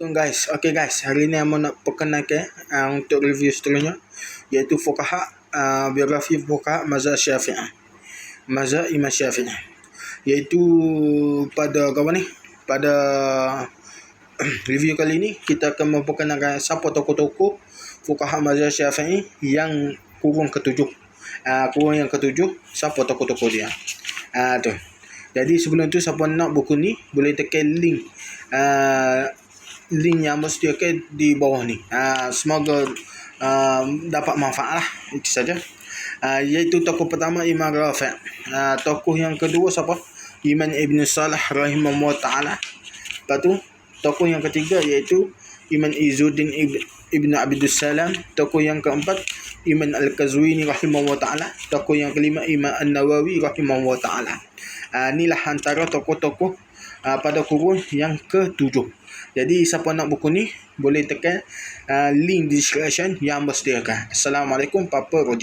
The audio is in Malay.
So guys, okay guys, hari ni Amo nak perkenalkan uh, untuk review seterusnya iaitu Fuqaha, uh, biografi Fuqaha Mazhab Syafi'ah. Mazhab Imam Syafi'ah. Iaitu pada apa ni? Pada review kali ni kita akan memperkenalkan siapa tokoh-tokoh Fuqaha Mazhab Syafi'i yang kurung ketujuh. Uh, kurung yang ketujuh, siapa tokoh-tokoh dia. Uh, tu. Jadi sebelum tu siapa nak buku ni boleh tekan link uh, link yang mesti okay di bawah ni. Uh, semoga uh, dapat manfaat lah. Itu saja. Uh, iaitu tokoh pertama Imam Rafi'. Uh, tokoh yang kedua siapa? Imam Ibn Salah rahimahullah ta'ala. Lepas tu, tokoh yang ketiga iaitu Imam Izzuddin Ibn, Abdul Salam. Tokoh yang keempat Imam Al-Qazwini rahimahullah ta'ala. Tokoh yang kelima Imam An-Nawawi rahimahullah ta'ala. Uh, inilah antara tokoh-tokoh uh, pada kurun yang ketujuh. Jadi siapa nak buku ni boleh tekan uh, link description yang bersediakan. Assalamualaikum Papa Roger.